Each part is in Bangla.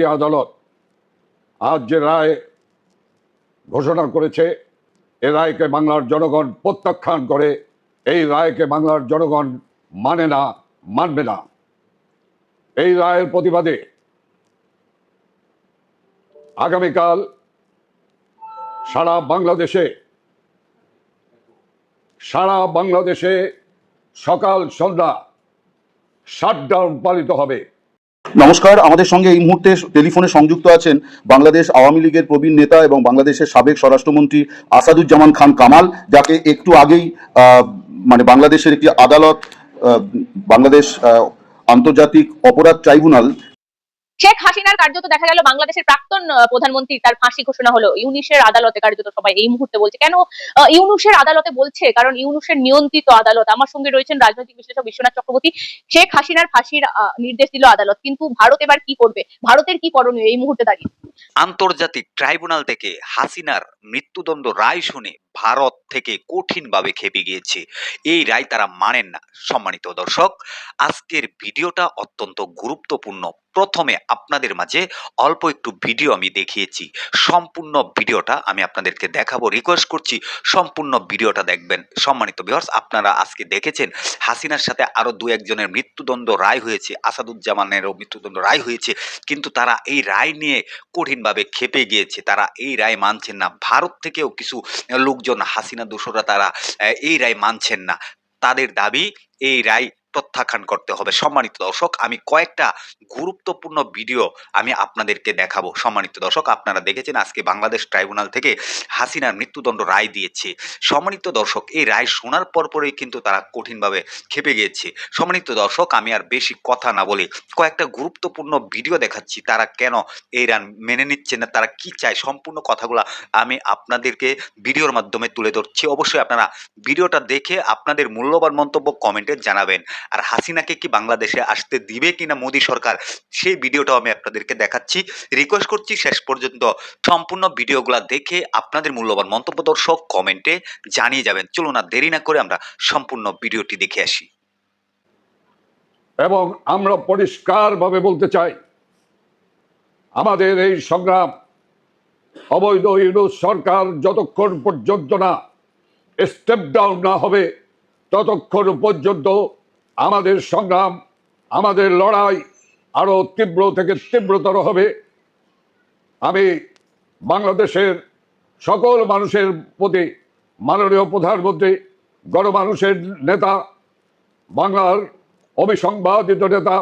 দুইটি আদালত আজ যে রায় ঘোষণা করেছে, এ রায়কে বাংলার জনগণ প্রত্যাখ্যান করে, এই রায়কে বাংলার জনগণ মানে না, মানবে না। এই রায়ের প্রতিবাদে আগামীকাল সারা বাংলাদেশে সারা বাংলাদেশে সকাল সন্ধ্যা শাটডাউন পালিত হবে। নমস্কার, আমাদের সঙ্গে এই মুহূর্তে টেলিফোনে সংযুক্ত আছেন বাংলাদেশ আওয়ামী লীগের প্রবীণ নেতা এবং বাংলাদেশের সাবেক স্বরাষ্ট্রমন্ত্রী আসাদুজ্জামান খান কামাল, যাকে একটু আগেই মানে বাংলাদেশের একটি আদালত বাংলাদেশ আন্তর্জাতিক অপরাধ ট্রাইব্যুনাল শেখ হাসিনার কার্যত দেখা গেল বাংলাদেশের প্রাক্তন প্রধানমন্ত্রী তার ফাঁসি ঘোষণা হলো। ইউনিশের আদালতে কার্যত সবাই এই মুহূর্তে বলছে। কেন ইউনুসের আদালতে বলছে? কারণ ইউনুসের নিয়ন্ত্রিত আদালত, আমার সঙ্গে রয়েছেন রাজনৈতিক বিশ্লেষক বিশ্বনাথ চক্রবর্তী, শেখ হাসিনার ফাঁসির নির্দেশ দিল আদালত। কিন্তু ভারত এবার কি করবে? ভারতের কি করণীয় এই মুহূর্তে দাঁড়িয়ে? আন্তর্জাতিক ট্রাইব্যুনাল থেকে হাসিনার মৃত্যুদণ্ড রায় শুনে ভারত থেকে কঠিনভাবে খেপে গিয়েছে। এই রায় তারা মানেন না। সম্মানিত দর্শক, আজকের ভিডিওটা অত্যন্ত গুরুত্বপূর্ণ। প্রথমে আপনাদের মাঝে অল্প একটু ভিডিও আমি দেখিয়েছি। সম্পূর্ণ ভিডিওটা আমি আপনাদেরকে দেখাবো রিকোয়েস্ট করছি, সম্পূর্ণ ভিডিওটা দেখবেন। সম্মানিত বিহর্স আপনারা আজকে দেখেছেন, হাসিনার সাথে আরও দু একজনের মৃত্যুদণ্ড রায় হয়েছে, আসাদুজ্জামানেরও মৃত্যুদণ্ড রায় হয়েছে। কিন্তু তারা এই রায় নিয়ে কঠিনভাবে খেপে গিয়েছে। তারা এই রায় মানছেন না। ভারত থেকেও কিছু লোকজন হাসিনা দোষরা তারা এই রায় মানছেন না। তাদের দাবি এই রায় প্রত্যাখ্যান করতে হবে। সম্মানিত দর্শক, আমি কয়েকটা গুরুত্বপূর্ণ ভিডিও আমি আপনাদেরকে দেখাবো। সম্মানিত দর্শক, আপনারা দেখেছেন আজকে বাংলাদেশ ট্রাইব্যুনাল থেকে হাসিনার মৃত্যুদণ্ড রায় দিয়েছে। সম্মানিত দর্শক, এই রায় শোনার পরপরই কিন্তু তারা কঠিনভাবে খেপে গিয়েছে। সম্মানিত দর্শক, আমি আর বেশি কথা না বলে কয়েকটা গুরুত্বপূর্ণ ভিডিও দেখাচ্ছি। তারা কেন এই রান মেনে নিচ্ছে না? তারা কি চায়? সম্পূর্ণ কথাগুলো আমি আপনাদেরকে ভিডিওর মাধ্যমে তুলে ধরছি। অবশ্যই আপনারা ভিডিওটা দেখে আপনাদের মূল্যবান মন্তব্য কমেন্টে জানাবেন। আর হাসিনাকে কি বাংলাদেশে আসতে দিবে কিনা মোদী সরকার, সেই ভিডিওটাও আমি আপনাদেরকে দেখাচ্ছি। রিকোয়েস্ট করছি শেষ পর্যন্ত সম্পূর্ণ ভিডিওগুলো দেখে আপনাদের মূল্যবান মন্তব্য দর্শক কমেন্টে জানিয়ে যাবেন। চলুন না দেরি না করে আমরা সম্পূর্ণ ভিডিওটি দেখে আসি। এবং আমরা পরিষ্কারভাবে বলতে চাই, আমাদের এই সংগ্রাম অবৈধ ইউনুস সরকার যতক্ষণ পর্যন্ত না স্টেপ ডাউন না হবে, ততক্ষণ পর্যন্ত আমাদের সংগ্রাম, আমাদের লড়াই আরও তীব্র থেকে তীব্রতর হবে। আমি বাংলাদেশের সকল মানুষের প্রতি, মাননীয় প্রধানমন্ত্রী, গণমানুষের নেতা, বাংলার অবিসংবাদিত নেতা,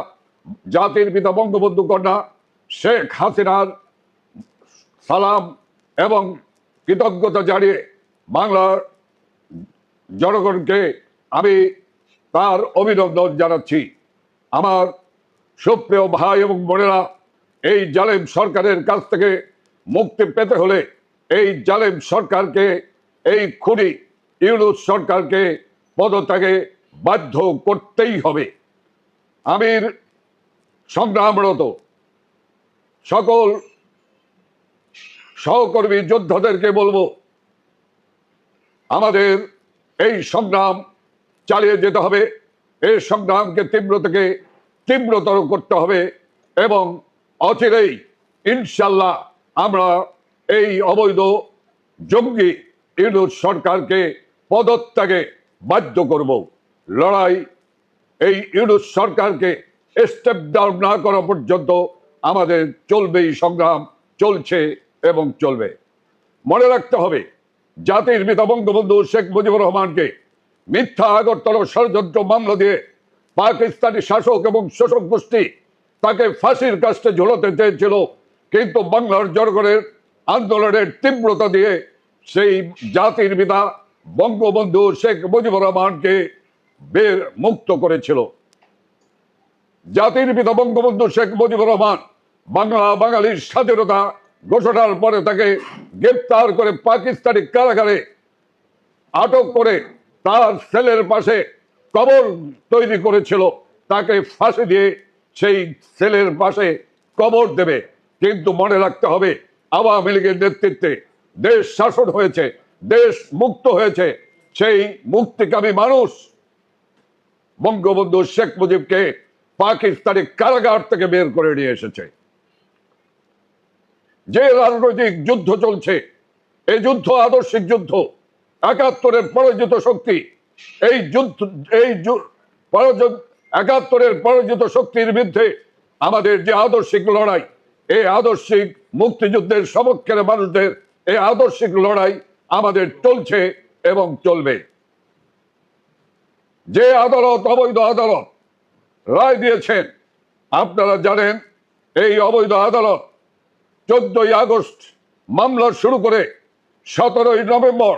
জাতির পিতা বঙ্গবন্ধু কন্যা, শেখ হাসিনার সালাম এবং কৃতজ্ঞতা জানিয়ে বাংলার জনগণকে আমি তার অভিনন্দন জানাচ্ছি। আমার সুপ্রিয় ভাই এবং বোনেরা, এই জালেম সরকারের কাছ থেকে মুক্তি পেতে হলে এই জালেম সরকারকে, এই খুনি ইউনুস সরকারকে পদত্যাগে বাধ্য করতেই হবে। আমির সংগ্রামরত সকল সহকর্মী যোদ্ধাদেরকে বলব, আমাদের এই সংগ্রাম চালিয়ে যেতে হবে। এই সংগ্রামকে তীব্র থেকে তীব্রতর করতে হবে এবং অচিরেই ইনশাল্লাহ আমরা এই অবৈধ জঙ্গি ইউনুস সরকারকে পদত্যাগে বাধ্য করব। লড়াই এই ইউনুস সরকারকে স্টেপ ডাউন না করা পর্যন্ত আমাদের চলবেই, সংগ্রাম চলছে এবং চলবে। মনে রাখতে হবে, জাতির পিতা বঙ্গবন্ধু শেখ মুজিবুর রহমানকে মিথ্যা আগরতল ষড়যন্ত্র মামলা দিয়ে পাকিস্তানি শাসক এবং শোষক গোষ্ঠী তাকে ফাঁসির কাছে ঝোলাতে চেয়েছিল, কিন্তু বাংলার জনগণের আন্দোলনের তীব্রতা দিয়ে সেই জাতির পিতা বঙ্গবন্ধু শেখ মুজিবুর রহমানকে বের মুক্ত করেছিল। জাতির পিতা বঙ্গবন্ধু শেখ মুজিবুর রহমান বাংলা বাঙালির স্বাধীনতা ঘোষণার পরে তাকে গ্রেপ্তার করে পাকিস্তানি কারাগারে আটক করে তার সেলের পাশে কবর তৈরি করেছিল। তাকে ফাঁসি দিয়ে সেই সেলের পাশে কবর দেবে। কিন্তু মনে রাখতে হবে, আওয়ামী লীগের নেতৃত্বে দেশ শাসন হয়েছে, দেশ মুক্ত হয়েছে। সেই মুক্তিকামী মানুষ বঙ্গবন্ধু শেখ মুজিবকে পাকিস্তানি কারাগার থেকে বের করে নিয়ে এসেছে। যে রাজনৈতিক যুদ্ধ চলছে, এই যুদ্ধ আদর্শিক যুদ্ধ একাত্তরের পরাজিত শক্তি। এই যুদ্ধ, এই একাত্তরের পরাজিত শক্তির বিরুদ্ধে আমাদের যে আদর্শিক লড়াই, এই আদর্শিক মুক্তিযুদ্ধের সমক্ষের মানুষদের এই আদর্শিক লড়াই আমাদের চলছে এবং চলবে। যে আদালত, অবৈধ আদালত রায় দিয়েছেন, আপনারা জানেন, এই অবৈধ আদালত চোদ্দই আগস্ট মামলা শুরু করে সতেরোই নভেম্বর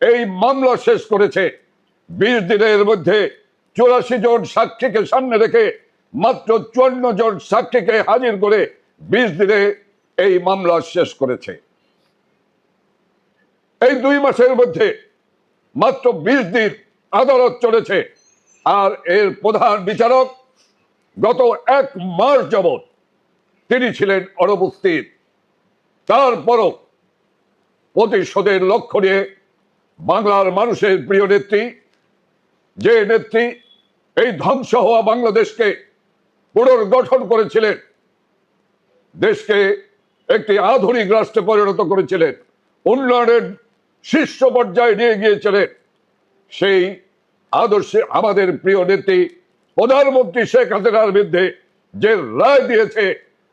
এই মামলা শেষ করেছে। বিশ দিনের মধ্যে চুরাশি জন সাক্ষীকে সামনে রেখে মাত্র চুয়ান্ন জন সাক্ষীকে হাজির করে বিশ দিনে এই মামলা শেষ করেছে। এই দুই মাসের মধ্যে মাত্র বিশ দিন আদালত চলেছে। আর এর প্রধান বিচারক গত এক মাস যাবৎ তিনি ছিলেন অনুপস্থিত। তারপরও প্রতিশোধের লক্ষ্য নিয়ে বাংলার মানুষের প্রিয় নেত্রী, যে নেত্রী এই ধ্বংস হওয়া বাংলাদেশকে পুনর্গঠন করেছিলেন, দেশকে একটি আধুনিক রাষ্ট্রে পরিণত করেছিলেন, উন্নয়নের শীর্ষ পর্যায়ে নিয়ে গিয়েছিলেন, সেই আদর্শে আমাদের প্রিয় নেত্রী প্রধানমন্ত্রী শেখ হাসিনার বিরুদ্ধে যে রায় দিয়েছে,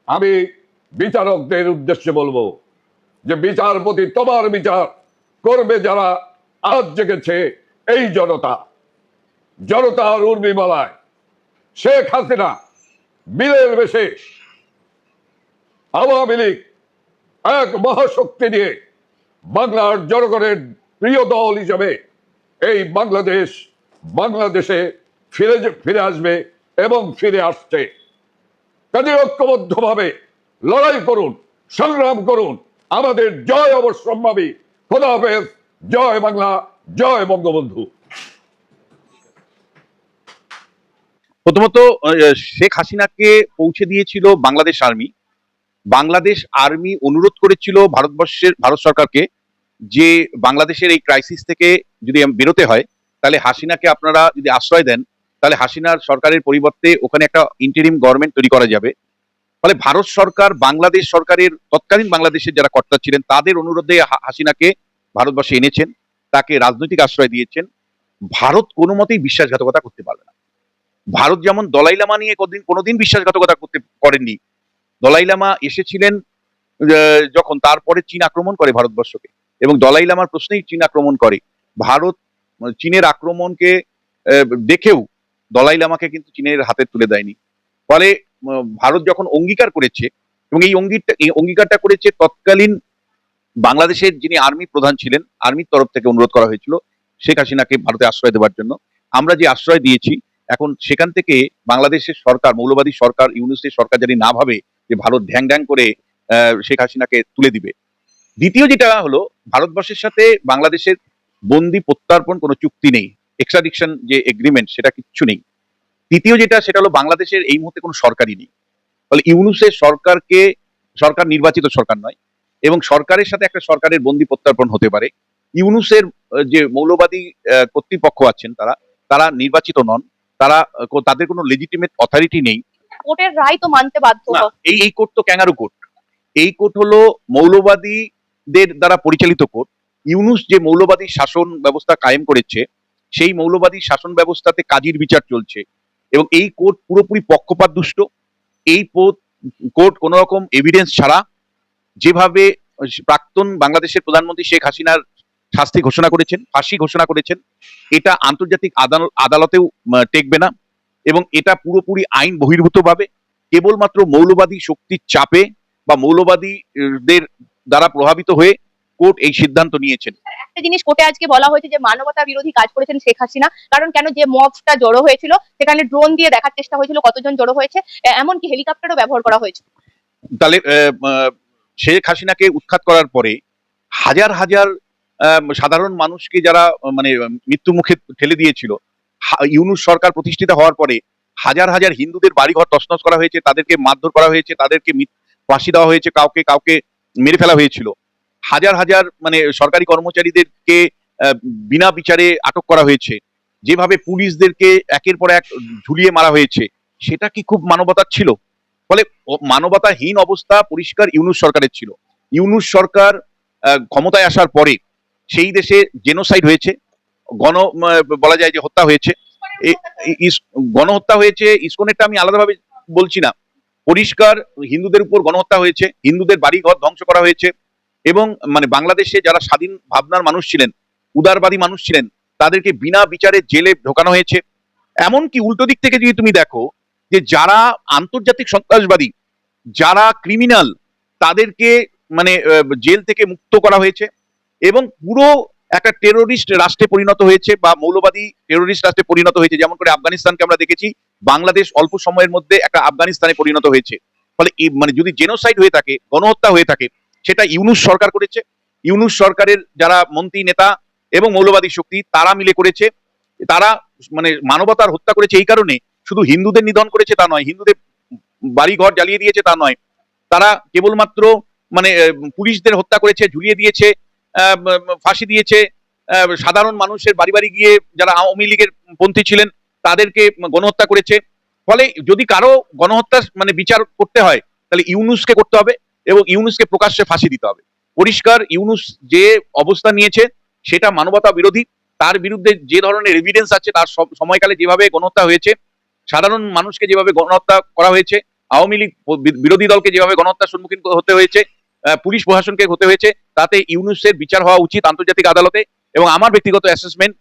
আমি বিচারকদের উদ্দেশ্যে বলব যে বিচারপতি তোমার বিচার করবে যারা আজ জেগেছে এই জনতা। জনতার উর্মিমালায় শেখ হাসিনা বিলের বেশে আওয়ামী লীগ এক মহাশক্তি নিয়ে বাংলার জনগণের প্রিয় দল হিসাবে এই বাংলাদেশ বাংলাদেশে ফিরে ফিরে আসবে এবং ফিরে আসছে। কাজে ঐক্যবদ্ধভাবে লড়াই করুন, সংগ্রাম করুন। আমাদের জয় অবশ্যম্ভাবী। খোদা জয় বাংলা, জয় বঙ্গবন্ধু। প্রথমত শেখ হাসিনাকে পৌঁছে দিয়েছিল বাংলাদেশ আর্মি। বাংলাদেশ আর্মি অনুরোধ করেছিল ভারতবর্ষের, ভারত সরকারকে যে বাংলাদেশের এই ক্রাইসিস থেকে যদি বেরোতে হয়, তাহলে হাসিনাকে আপনারা যদি আশ্রয় দেন, তাহলে হাসিনার সরকারের পরিবর্তে ওখানে একটা ইন্টারিম গভর্নমেন্ট তৈরি করা যাবে। ফলে ভারত সরকার, বাংলাদেশ সরকারের, তৎকালীন বাংলাদেশের যারা কর্তা ছিলেন, তাদের অনুরোধে হাসিনাকে ভারতবর্ষে এনেছেন, তাকে রাজনৈতিক আশ্রয় দিয়েছেন, ভারত কোনো মতেই বিশ্বাসঘাতকতা করতে পারবে না। ভারত যেমন দলাই লামা নিয়ে কোনদিন কোনোদিন বিশ্বাসঘাতকতা করতে করেননি। দলাই লামা এসেছিলেন যখন তারপরে চীন আক্রমণ করে ভারতবর্ষকে। এবং দলাই লামার প্রশ্নেই চীন আক্রমণ করে। ভারত মানে চীনের আক্রমণকে দেখেও দলাই লামাকে কিন্তু চীনের হাতে তুলে দেয়নি। ফলে ভারত যখন অঙ্গীকার করেছে, এবং এই অঙ্গীরটা, এই অঙ্গীকারটা করেছে তৎকালীন বাংলাদেশের যিনি আর্মি প্রধান ছিলেন, আর্মির তরফ থেকে অনুরোধ করা হয়েছিল শেখ হাসিনাকে ভারতে আশ্রয় দেওয়ার জন্য। আমরা যে আশ্রয় দিয়েছি, এখন সেখান থেকে বাংলাদেশের সরকার, মৌলবাদী সরকার, ইউনুসের সরকার যদি না ভাবে যে ভারত ঢ্যাং ঢ্যাং করে শেখ হাসিনাকে তুলে দিবে। দ্বিতীয় যেটা হলো, ভারতবর্ষের সাথে বাংলাদেশের বন্দি প্রত্যার্পণ কোনো চুক্তি নেই এক্সট্রাডিকশন যে এগ্রিমেন্ট সেটা কিচ্ছু নেই। তৃতীয় যেটা, সেটা হলো বাংলাদেশের এই মুহূর্তে কোনো সরকারই নেই। ফলে ইউনুসের সরকারকে, সরকার নির্বাচিত সরকার নয় এবং সরকারের সাথে একটা সরকারের বন্দি প্রত্যার্পণ হতে পারে। ইউনুসের যে মৌলবাদী কর্তৃপক্ষ আছেন তারা তারা নির্বাচিত নন তারা তাদের কোনো লেজিটিমেট অথরিটি নেই। কোর্টের রায় তো মানতে বাধ্য এই এই কোর্ট তো ক্যাঙ্গারু কোর্ট। এই কোর্ট হলো মৌলবাদীদের দ্বারা পরিচালিত কোর্ট। ইউনুস যে মৌলবাদী শাসন ব্যবস্থা কায়েম করেছে সেই মৌলবাদী শাসন ব্যবস্থাতে কাজীর বিচার চলছে এবং এই কোর্ট পুরোপুরি পক্ষপাত দুষ্ট এই কোর্ট কোন রকম এভিডেন্স ছাড়া যেভাবে প্রাক্তন বাংলাদেশের প্রধানমন্ত্রী শেখ হাসিনার শাস্তি ঘোষণা করেছেন ফাঁসি ঘোষণা করেছেন এটা আন্তর্জাতিক আদালত- আদালতেও টেকবে না এবং এটা পুরোপুরি আইন বহির্ভূতভাবে কেবলমাত্র মৌলবাদী শক্তির চাপে বা মৌলবাদীদের দ্বারা প্রভাবিত হয়ে কোর্ট এই সিদ্ধান্ত নিয়েছেন। একটা জিনিস কোর্টে আজকে বলা হয়েছে যে মানবতা বিরোধী কাজ করেছেন শেখ হাসিনা কারণ কেন যে মবটা জড়ো হয়েছিল সেখানে ড্রোন দিয়ে দেখার চেষ্টা হয়েছিল কতজন জড়ো হয়েছে এমনকি হেলিকপ্টারও ব্যবহার করা হয়েছে। তাহলে শেখ হাসিনাকে উৎখাত করার পরে হাজার হাজার সাধারণ মানুষকে যারা মানে মৃত্যু মুখে ঠেলে দিয়েছিল ইউনুস সরকার প্রতিষ্ঠিত হওয়ার পরে হাজার হাজার হিন্দুদের বাড়িঘর তছনছ করা হয়েছে, তাদেরকে মারধর করা হয়েছে, তাদেরকে ফাঁসি দেওয়া হয়েছে, কাউকে কাউকে মেরে ফেলা হয়েছিল। হাজার হাজার মানে সরকারি কর্মচারীদেরকে বিনা বিচারে আটক করা হয়েছে। যেভাবে পুলিশদেরকে একের পর এক ঝুলিয়ে মারা হয়েছে, সেটা কি খুব মানবতার ছিল? ফলে মানবতাহীন অবস্থা পরিষ্কার ইউনুস সরকারের ছিল। ইউনুস সরকার ক্ষমতায় আসার পরে সেই দেশে জেনোসাইড হয়েছে, গণ বলা যায় যে হত্যা হয়েছে। গণহত্যা হয়েছে ইসকনেরটা আমি আলাদাভাবে বলছি না। পরিষ্কার, হিন্দুদের উপর গণহত্যা হয়েছে, হিন্দুদের বাড়িঘর ধ্বংস করা হয়েছে এবং মানে বাংলাদেশে যারা স্বাধীন ভাবনার মানুষ ছিলেন, উদারবাদী মানুষ ছিলেন, তাদেরকে বিনা বিচারে জেলে ঢোকানো হয়েছে। এমনকি উল্টো দিক থেকে যদি তুমি দেখো যে যারা আন্তর্জাতিক সন্ত্রাসবাদী, যারা ক্রিমিনাল তাদেরকে মানে জেল থেকে মুক্ত করা হয়েছে এবং পুরো একটা টেরোরিস্ট রাষ্ট্রে পরিণত হয়েছে বা মৌলবাদী টেরোরিস্ট রাষ্ট্রে পরিণত হয়েছে। যেমন করে আফগানিস্তানকে আমরা দেখেছি, বাংলাদেশ অল্প সময়ের মধ্যে একটা আফগানিস্তানে পরিণত হয়েছে। ফলে মানে যদি জেনোসাইড হয়ে থাকে, গণহত্যা হয়ে থাকে, সেটা ইউনুস সরকার করেছে। ইউনুস সরকারের যারা মন্ত্রী, নেতা এবং মৌলবাদী শক্তি, তারা মিলে করেছে। তারা মানে মানবতার হত্যা করেছে এই কারণে শুধু হিন্দুদের নিধন করেছে তা নয়, হিন্দুদের বাড়ি ঘর জ্বালিয়ে দিয়েছে তা নয়। তারা কেবলমাত্র মানে পুলিশদের হত্যা করেছে, ঝুলিয়ে দিয়েছে ফাঁসি দিয়েছে। সাধারণ মানুষের বাড়ি বাড়ি গিয়ে যারা আওয়ামী লীগের পন্থী ছিলেন, তাদেরকে গণহত্যা করেছে। ফলে যদি কারও গণহত্যা মানে বিচার করতে হয়, তাহলে ইউনুসকে করতে হবে এবং ইউনুসকে প্রকাশ্যে ফাঁসি দিতে হবে। পরিষ্কার, ইউনুস যে অবস্থা নিয়েছে, সেটা মানবতা বিরোধী। তার বিরুদ্ধে যে ধরনের এভিডেন্স আছে, তার সময়কালে যেভাবে গণহত্যা হয়েছে সাধারণ মানুষকে যেভাবে গণহত্যা করা হয়েছে আওয়ামী লীগ বিরোধী দলকে যেভাবে গণহত্যার সম্মুখীন হতে হয়েছে পুলিশ প্রশাসনকে হতে হয়েছে তাতে ইউনুসের বিচার হওয়া উচিত আন্তর্জাতিক আদালতে এবং আমার ব্যক্তিগত অ্যাসেসমেন্ট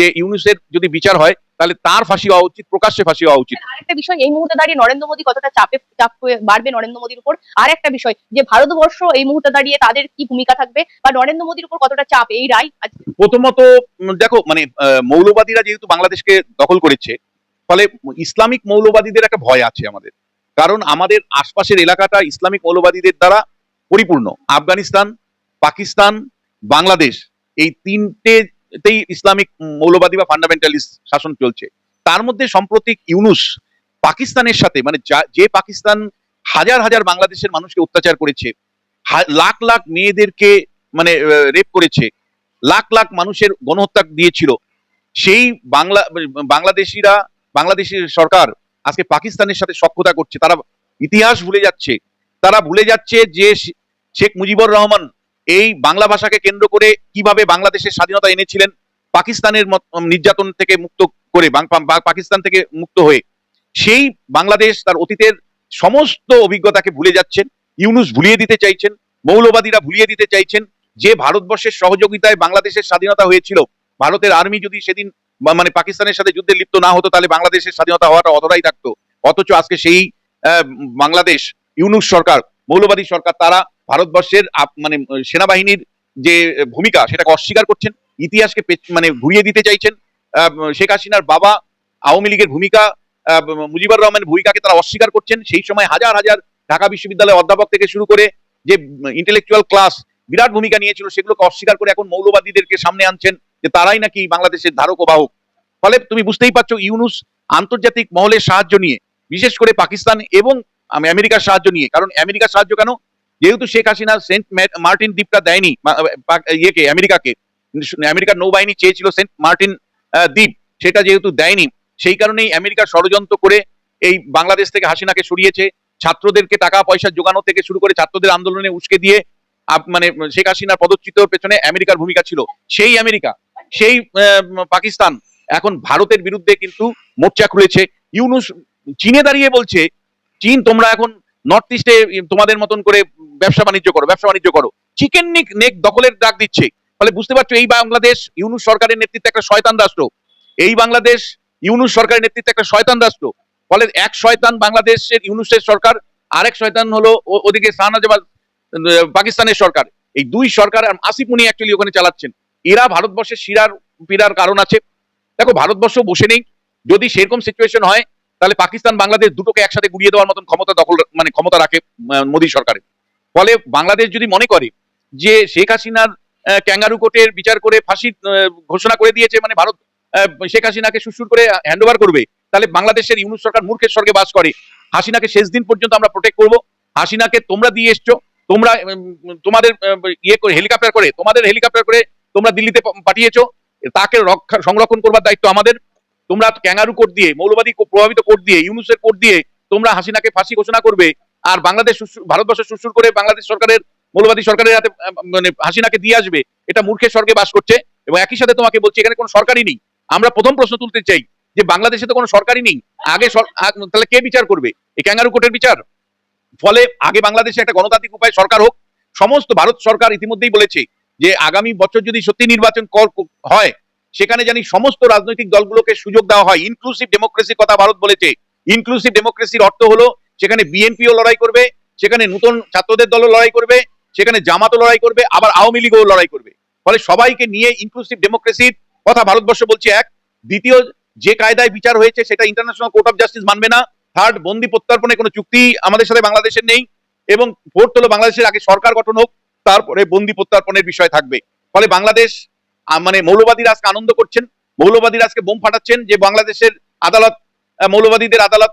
যে ইউনুসের যদি বিচার হয় তাহলে তার ফাঁসি হওয়া উচিত প্রকাশ্যে ফাঁসি হওয়া উচিত। আরেকটা বিষয় এই মুহূর্তে দাঁড়িয়ে নরেন্দ্র মোদী কতটা চাপে চাপ বাড়বে নরেন্দ্র মোদীর উপর? আর একটা বিষয় যে ভারতবর্ষ এই মুহূর্তে দাঁড়িয়ে তাদের কি ভূমিকা থাকবে? বা নরেন্দ্র মোদীর উপর কতটা চাপ এই রায় প্রথমত দেখো মানে মৌলবাদীরা যেহেতু বাংলাদেশকে দখল করেছে ফলে ইসলামিক মৌলবাদীদের একটা ভয় আছে আমাদের। কারণ আমাদের আশপাশের এলাকাটা ইসলামিক মৌলবাদীদের দ্বারা পরিপূর্ণ। আফগানিস্তান, পাকিস্তান, বাংলাদেশ এই তিনটেতেই ইসলামিক মৌলবাদী বা ফান্ডামেন্টালিস্ট শাসন চলছে। তার মধ্যে সাম্প্রতিক ইউনুস পাকিস্তানের সাথে মানে যে পাকিস্তান হাজার হাজার বাংলাদেশের মানুষকে অত্যাচার করেছে লাখ লাখ মেয়েদেরকে মানে রেপ করেছে, লাখ লাখ মানুষের গণহত্যা দিয়েছিল, সেই বাংলা, বাংলাদেশিরা বাংলাদেশের সরকার আজকে পাকিস্তানের সাথে সক্ষতা করছে, তারা ইতিহাস ভুলে যাচ্ছে। তারা ভুলে যাচ্ছে যে শেখ মুজিবুর রহমান এই বাংলা ভাষাকে কেন্দ্র করে কীভাবে বাংলাদেশের স্বাধীনতা এনেছিলেন, পাকিস্তানের নির্যাতন থেকে মুক্ত করে পাকিস্তান থেকে মুক্ত হয়ে। সেই বাংলাদেশ তার অতীতের সমস্ত অভিজ্ঞতাকে ভুলে যাচ্ছেন, ইউনুস ভুলিয়ে দিতে চাইছেন, মৌলবাদীরা ভুলিয়ে দিতে চাইছেন, যে ভারতবর্ষের সহযোগিতায় বাংলাদেশের স্বাধীনতা হয়েছিল, ভারতের আর্মি যদি সেদিন মানে পাকিস্তানের সাথে যুদ্ধে লিপ্ত না হতো, তাহলে বাংলাদেশের স্বাধীনতা হওয়াটা অতটাই থাকতো। অথচ আজকে সেই বাংলাদেশ, ইউনুস সরকার, মৌলবাদী সরকার, তারা ভারতবর্ষের মানে সেনাবাহিনীর যে ভূমিকা, সেটাকে অস্বীকার করছেন, ইতিহাসকে মানে ঘুরিয়ে দিতে চাইছেন শেখ হাসিনার বাবা আওয়ামী লীগের ভূমিকা মুজিবুর রহমানের ভূমিকাকে তারা অস্বীকার করছেন। সেই সময় হাজার হাজার ঢাকা বিশ্ববিদ্যালয়ের অধ্যাপক থেকে শুরু করে যে ইন্টেলেকচুয়াল ক্লাস বিরাট ভূমিকা নিয়েছিল, সেগুলোকে অস্বীকার করে এখন মৌলবাদীদেরকে সামনে আনছেন। যে তারাই নাকি বাংলাদেশের ধারক ও বাহক। ফলে তুমি বুঝতেই পারছ ইউনুস আন্তর্জাতিক মহলের সাহায্য নিয়ে বিশেষ করে পাকিস্তান এবং আম, আমেরিকার সাহায্য নিয়ে। কারণ আমেরিকার সাহায্য কেন? যেহেতু শেখ হাসিনা সেন্ট মার্টিন দ্বীপটা দেয়নি ইয়েকে আমেরিকাকে। আমেরিকার নৌবাহিনী চেয়েছিল সেন্ট মার্টিন দ্বীপ সেটা যেহেতু দেয়নি সেই কারণেই আমেরিকা ষড়যন্ত্র করে এই বাংলাদেশ থেকে হাসিনাকে সরিয়েছে। ছাত্রদেরকে টাকা পয়সা জোগানো থেকে শুরু করে ছাত্রদের আন্দোলনে উস্কে দিয়ে মানে শেখ হাসিনার পদচ্যুতের পেছনে আমেরিকার ভূমিকা ছিল। সেই আমেরিকা সেই পাকিস্তান এখন ভারতের বিরুদ্ধে কিন্তু মোর্চা খুলেছে। ইউনুস চীনে দাঁড়িয়ে বলছে, চীন, তোমরা এখন নর্থ ইস্টে তোমাদের মতন করে ব্যবসা বাণিজ্য করো, ব্যবসা বাণিজ্য করো। চিকেন নিক নেক দখলের ডাক দিচ্ছে। ফলে বুঝতে পারছ, এই বাংলাদেশ ইউনুস সরকারের নেতৃত্বে একটা শয়তান রাষ্ট্র। এই বাংলাদেশ ইউনুস সরকারের নেতৃত্বে একটা শয়তান রাষ্ট্র। ফলে এক শয়তান বাংলাদেশের, ইউনুসের সরকার, আরেক শয়তান হলো ওদিকে শাহনাজাবাদ পাকিস্তানের সরকার। এই দুই সরকার, আসিফ মুনি অ্যাকচুয়ালি ওখানে চালাচ্ছেন। এরা ভারতবর্ষের শিরার পীড়ার কারণ আছে। দেখো ভারতবর্ষ বসে নেই। যদি সেরকম সিচুয়েশন হয়, তাহলে পাকিস্তান, বাংলাদেশ দুটোকে একসাথে গুড়িয়ে দেওয়ার মতন ক্ষমতা দখল মানে ক্ষমতা রাখে মোদী সরকারের। ফলে বাংলাদেশ যদি মনে করে যে শেখ হাসিনার ক্যাঙ্গারু কোর্টের বিচার করে ফাঁসি ঘোষণা করে দিয়েছে মানে ভারত শেখ হাসিনাকে সুসুর করে হ্যান্ড করবে, তাহলে বাংলাদেশের ইউনুস সরকার মূর্খের স্বর্গে বাস করে। হাসিনাকে শেষ দিন পর্যন্ত আমরা প্রোটেক্ট করব। হাসিনাকে তোমরা দিয়ে এসছো, তোমরা তোমাদের ইয়ে করে হেলিকপ্টার করে, তোমাদের হেলিকপ্টার করে তোমরা দিল্লিতে পাঠিয়েছো, তাকে রক্ষা সংরক্ষণ করবার দায়িত্ব আমাদের। তোমরা ক্যাঙ্গারু কোর্ট দিয়ে, মৌলবাদী প্রভাবিত কোর্ট দিয়ে, ইউনুসের কোর্ট দিয়ে তোমরা হাসিনাকে ফাঁসি ঘোষণা করবে আর বাংলাদেশ ভারতবর্ষে সুসুর করে বাংলাদেশ সরকারের, মৌলবাদী সরকারের হাতে মানে হাসিনাকে দিয়ে আসবে, এটা মূর্খের স্বর্গে বাস করছে। এবং একই সাথে তোমাকে বলছি, এখানে কোনো সরকারই নেই। আমরা প্রথম প্রশ্ন তুলতে চাই যে বাংলাদেশে তো কোনো সরকারই নেই। আগে তাহলে কে বিচার করবে? এই ক্যাঙ্গারু কোর্টের বিচার? ফলে আগে বাংলাদেশে একটা গণতান্ত্রিক উপায় সরকার হোক। সমস্ত ভারত সরকার ইতিমধ্যেই বলেছে যে আগামী বছর যদি সত্যি নির্বাচন হয়, সেখানে জানি সমস্ত রাজনৈতিক দলগুলোকে সুযোগ দেওয়া হয়। ইনক্লুসিভ ডেমোক্রেসির কথা ভারত বলেছে। ইনক্লুসিভ ডেমোক্রেসির অর্থ হলো, সেখানে বিএনপিও লড়াই করবে, সেখানে নতুন ছাত্রদের দলও লড়াই করবে, সেখানে জামাতও লড়াই করবে, আবার আওয়ামী লীগও লড়াই করবে। ফলে সবাইকে নিয়ে ইনক্লুসিভ ডেমোক্রেসির কথা ভারতবর্ষ বলছে এক। দ্বিতীয়, যে কায়দায় বিচার হয়েছে, সেটা ইন্টারন্যাশনাল কোর্ট অফ জাস্টিস মানবে না। থার্ড বন্দি প্রত্যর্পণে কোনো চুক্তি আমাদের সাথে বাংলাদেশের নেই। এবং ফোর্থ হলো, বাংলাদেশের আগে সরকার গঠন হোক। তারপরে বন্দি প্রত্যার্পণের বিষয় থাকবে। ফলে বাংলাদেশ মানে মৌলবাদীরা আজকে আনন্দ করছেন। মৌলবাদীরা আজকে বোম ফাটাচ্ছেন যে বাংলাদেশের আদালত মৌলবাদীদের আদালত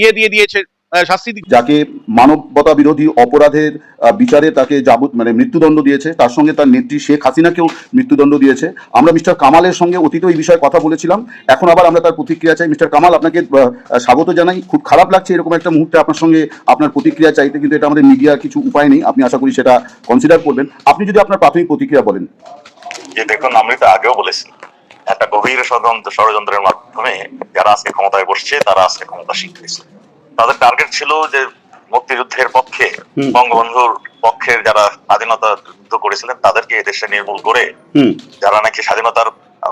ইয়ে দিয়ে দিয়েছে। শাস্তি যাকে মানবতা বিরোধী অপরাধের আহ, বিচারে তাকে যাবত মানে মৃত্যুদণ্ড দিয়েছে তার সঙ্গে তার নেত্রী শেখ হাসিনাকেও মৃত্যুদণ্ড দিয়েছে। আমরা মিস্টার কামালের সঙ্গে অতীত এই বিষয়ে কথা বলেছিলাম এখন আবার আমরা তার প্রতিক্রিয়া চাই। মিস্টার কামাল আপনাকে আহ, স্বাগত জানাই। খুব খারাপ লাগছে এরকম একটা মুহূর্তে আপনার সঙ্গে আপনার প্রতিক্রিয়া চাইতে কিন্তু এটা আমাদের মিডিয়ার কিছু উপায় নেই। আপনি আশা করি সেটা কনসিডার করবেন। আপনি যদি আপনার প্রাথমিক প্রতিক্রিয়া বলেন। যে দেখুন আমি তো আগেও বলেছি একটা গভীর ষড়যন্ত্রের মাধ্যমে যারা আজকে ক্ষমতায় বসছে তারা আজকে ক্ষমতা শিখতেছে তাদের টার্গেট ছিল যে মুক্তিযুদ্ধের পক্ষে বঙ্গবন্ধুর পক্ষের যারা স্বাধীনতা যুদ্ধ করেছিলেন তাদেরকে এদেশে নির্মূল করে যারা নাকি স্বাধীনতার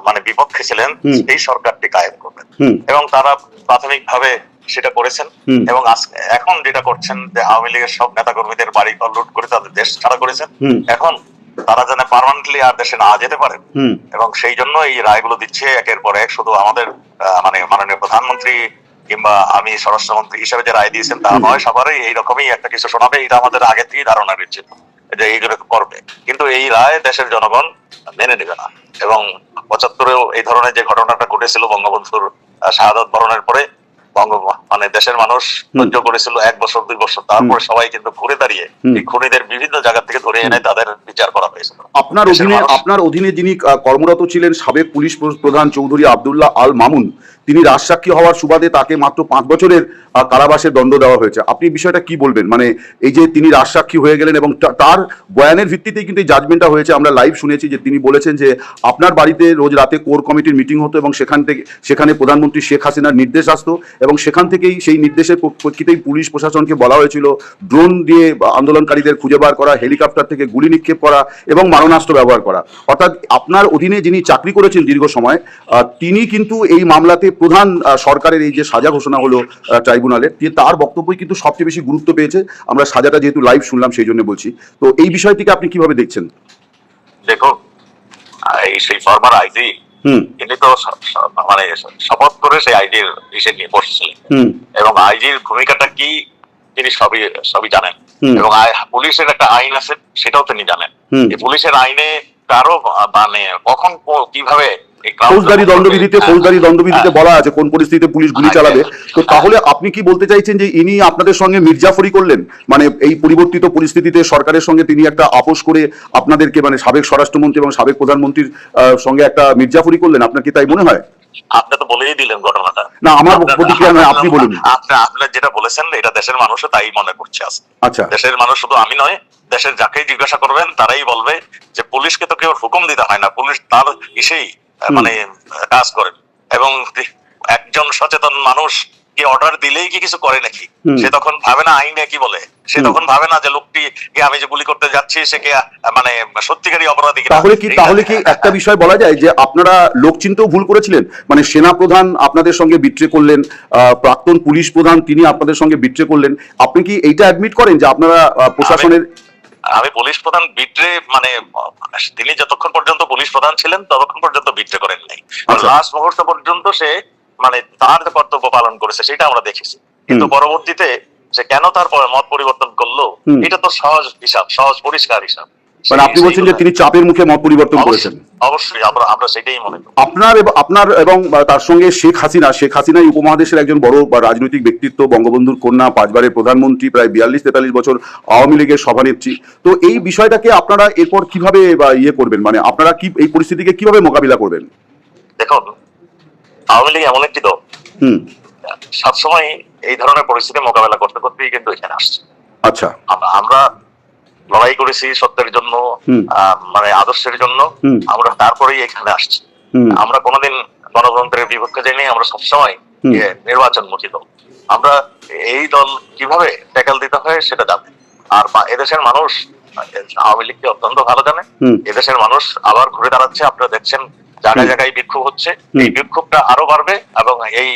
মানে বিপক্ষে ছিলেন। সেই সরকারটি কায়েম করবেন। এবং তারা প্রাথমিকভাবে সেটা করেছেন এবং এখন যেটা করছেন যে আওয়ামী লীগের সব নেতাকর্মীদের বাড়ি ঘর লুট করে তাদের দেশ ছাড়া করেছেন। এখন তারা যেন পার্মানেন্টলি আর দেশে না যেতে পারেন হুম। এবং সেই জন্য এই রায়গুলো দিচ্ছে একের পর এক শুধু আমাদের মানে মাননীয় প্রধানমন্ত্রী কিংবা আমি স্বরাষ্ট্রমন্ত্রী হিসেবে যে রায় দিয়েছেন তা নয় সবারই এইরকমই একটা কিছু শোনাবে এটা আমাদের আগে থেকেই ধারণা রয়েছে যে এইগুলো করবে। কিন্তু এই রায় দেশের জনগণ মেনে নেবে না। এবং পঁচাত্তরেও এই ধরনের যে ঘটনাটা ঘটেছিল বঙ্গবন্ধুর শাহাদত বরণের পরে বঙ্গ মানে দেশের মানুষ সহ্য করেছিল এক বছর দুই বছর। তারপরে সবাই কিন্তু ঘুরে দাঁড়িয়ে। এই খুনিদের বিভিন্ন জায়গা থেকে ধরে এনে তাদের বিচার করা হয়েছিল। আপনার অধীনে আপনার অধীনে যিনি কর্মরত ছিলেন সাবেক পুলিশ প্র- প্রধান চৌধুরী আব্দুল্লাহ আল মামুন তিনি রাজসাক্ষী হওয়ার সুবাদে তাকে মাত্র পাঁচ বছরের কারাবাসের দণ্ড দেওয়া হয়েছে। আপনি বিষয়টা কি বলবেন? মানে এই যে তিনি রাজসাক্ষী হয়ে গেলেন এবং তার বয়ানের ভিত্তিতেই কিন্তু এই জাজমেন্টটা হয়েছে। আমরা লাইভ শুনেছি যে তিনি বলেছেন যে আপনার বাড়িতে রোজ রাতে কোর কমিটির মিটিং হতো এবং সেখান থেকে সেখানে প্রধানমন্ত্রী শেখ হাসিনার নির্দেশ আসতো এবং সেখান থেকেই সেই নির্দেশের প্র- প্রেক্ষিতেই পুলিশ প্রশাসনকে বলা হয়েছিল ড্রোন দিয়ে আন্দোলনকারীদের খুঁজে বার করা, হেলিকপ্টার থেকে গুলি নিক্ষেপ করা এবং মারণাস্ত্র ব্যবহার করা। অর্থাৎ আপনার অধীনে যিনি চাকরি করেছেন দীর্ঘ সময় তিনি কিন্তু এই মামলাতে প্রধান সরকারের এই যে সাজা ঘোষণা হলো ট্রাইব্যুনালের যে তার বক্তব্যই কিন্তু সবচেয়ে বেশি গুরুত্ব পেয়েছে। আমরা সাজাটা যেহেতু লাইভ শুনলাম সেই জন্য বলছি। তো এই বিষয়টিকে আপনি কীভাবে দেখছেন? এই সেই ফর্মার হুম। তিনি তো মানে শপথ করে সেই আইজির বিষয় নিয়ে বসছিলেন। এবং ভূমিকাটা কি তিনি সবই সবই জানেন। এবং পুলিশের একটা আইন আছে সেটাও তিনি জানেন। পুলিশের আইনে কারও আহ, মানে কখন কীভাবে ফৌজদারি দণ্ডবিধিতে ফৌজদারি দণ্ডবিধিতে হ্যাঁ। বলা আছে কোন পরিস্থিতিতে পুলিশ গুলি হ্যাঁ, চালাবে। হ্যাঁ। তো তাহলে আপনি কি বলতে চাইছেন যে ইনি আপনাদের সঙ্গে মির্জাফরি করলেন? মানে এই পরিবর্তিত পরিস্থিতিতে সরকারের সঙ্গে তিনি একটা আপোষ করে আপনাদেরকে মানে সাবেক স্বরাষ্ট্রমন্ত্রী এবং সাবেক প্রধানমন্ত্রীর সঙ্গে একটা মির্জাফরি করলেন? আপনার কি তাই মনে হয়? আপনি তো বলেই দিলেন ঘটনাটা। না আমার প্রতিক্রিয়া নয় আপনি বলুন। আপনি যেটা বলেছেন এটা দেশের মানুষও তাই মনে করছে আচ্ছা। দেশের মানুষ শুধু আমি নয় দেশের যাকেই জিজ্ঞাসা করবেন তারাই বলবে যে পুলিশকে তো কেউ হুকুম দিতে হয় না। পুলিশ তার ইসেই মানে কাজ করেন এবং একজন সচেতন মানুষ কি অর্ডার দিলেই কি কিছু করে নাকি? সে তখন ভাবে না আইনে কি বলে? সে তখন ভাবে না যে লোকটি কে আমি যে গুলি করতে যাচ্ছি সে কে মানে সত্যিকারী অপরাধী তাহলে কি তাহলে কি একটা বিষয় বলা যায় যে আপনারা লোক চিনতেও ভুল করেছিলেন? মানে সেনা প্রধান আপনাদের সঙ্গে বিট্রে করলেন আহ, প্রাক্তন পুলিশ প্রধান তিনি আপনাদের সঙ্গে বিট্রে করলেন। আপনি কি এইটা অ্যাডমিট করেন যে আপনারা প্রশাসনের আমি পুলিশ প্রধান বিদ্রে মানে তিনি যতক্ষণ পর্যন্ত পুলিশ প্রধান ছিলেন ততক্ষণ পর্যন্ত বিদ্রে করেন নাই আচ্ছা। লাস্ট মুহূর্ত পর্যন্ত সে মানে তার যে কর্তব্য পালন করেছে সেটা আমরা দেখেছি। কিন্তু পরবর্তীতে সে কেন তার মত পরিবর্তন করল এটা তো সহজ হিসাব সহজ পরিষ্কার হিসাব। মানে আপনি বলছেন যে তিনি চাপের মুখে মত পরিবর্তন করেছেন। অবশ্যই- আমরা আমরা সেটাই মনে করি। আপনার আপনার এবং তার সঙ্গে শেখ হাসিনা শেখ হাসিনা উপমহাদেশের একজন বড় রাজনৈতিক ব্যক্তিত্ব বঙ্গবন্ধুর কন্যা পাঁচবারের প্রধানমন্ত্রী প্রায় বিয়াল্লিশ তেতাল্লিশ বছর আওয়ামী লীগের সভানেত্রী। তো এই বিষয়টাকে আপনারা এরপর কীভাবে ইয়ে করবেন? মানে আপনারা কি এই পরিস্থিতিকে কীভাবে মোকাবিলা করবেন? দেখুন আওয়ামী লীগ এমন একটি দল। হুম। সবসময় এই ধরনের পরিস্থিতি মোকাবেলা করতে করতেই কিন্তু এখানে আসছে। আচ্ছা। আমরা লড়াই করেছি সত্যের জন্য মানে আদর্শের জন্য। আমরা তারপরেই এখানে আসছি। আমরা কোনোদিন গণতন্ত্রের বিপক্ষে যাইনি আমরা সবসময়। নির্বাচনমুখী দল। আমরা এই দল কীভাবে ট্যাকেল দিতে হয় সেটা জানি। আর এদেশের মানুষ আওয়ামী লীগকে অত্যন্ত ভালো জানে। এদেশের মানুষ আবার ঘুরে দাঁড়াচ্ছে আপনারা দেখছেন জায়গায় জায়গায় বিক্ষোভ হচ্ছে। এই বিক্ষোভটা আরও বাড়বে এবং এই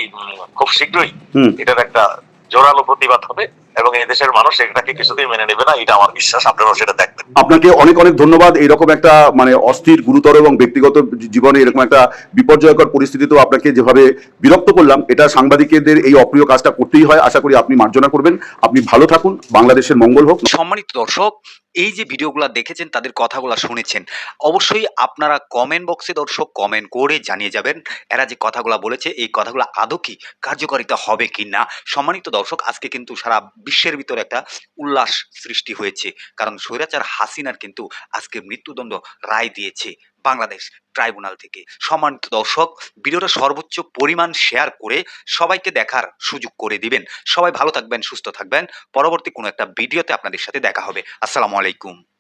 খুব শীঘ্রই এটার একটা জোরালো প্রতিবাদ হবে। এবং এই দেশের মানুষ এটাকে কিছুতেই মেনে নেবে না এটা আমার বিশ্বাস। আপনারাও সেটা দেখবেন। আপনাকে অনেক অনেক ধন্যবাদ। এইরকম একটা মানে অস্থির গুরুতর এবং ব্যক্তিগত জীবনে এরকম একটা বিপর্যয়কর পরিস্থিতিতেও আপনাকে যেভাবে বিরক্ত করলাম এটা সাংবাদিকদের এই অপ্রিয় কাজটা করতেই হয়। আশা করি আপনি মার্জনা করবেন। আপনি ভালো থাকুন। বাংলাদেশের মঙ্গল হোক। সম্মানিত দর্শক এই যে ভিডিওগুলো দেখেছেন তাদের কথাগুলো শুনেছেন অবশ্যই আপনারা কমেন্ট বক্সে দর্শক কমেন্ট করে জানিয়ে যাবেন এরা যে কথাগুলো বলেছে এই কথাগুলো আদৌ কি কার্যকারিতা হবে কি না সম্মানিত দর্শক আজকে কিন্তু সারা বিশ্বের ভিতরে একটা উল্লাস সৃষ্টি হয়েছে। কারণ স্বৈরাচার হাসিনার কিন্তু আজকে মৃত্যুদণ্ড রায় দিয়েছে বাংলাদেশ ট্রাইব্যুনাল থেকে। সম্মানিত দর্শক, ভিডিওটা সর্বোচ্চ পরিমাণ শেয়ার করে সবাইকে দেখার সুযোগ করে দিবেন। সবাই ভালো থাকবেন, সুস্থ থাকবেন। পরবর্তী কোনো একটা ভিডিওতে আপনাদের সাথে দেখা হবে। আসসালামু আলাইকুম।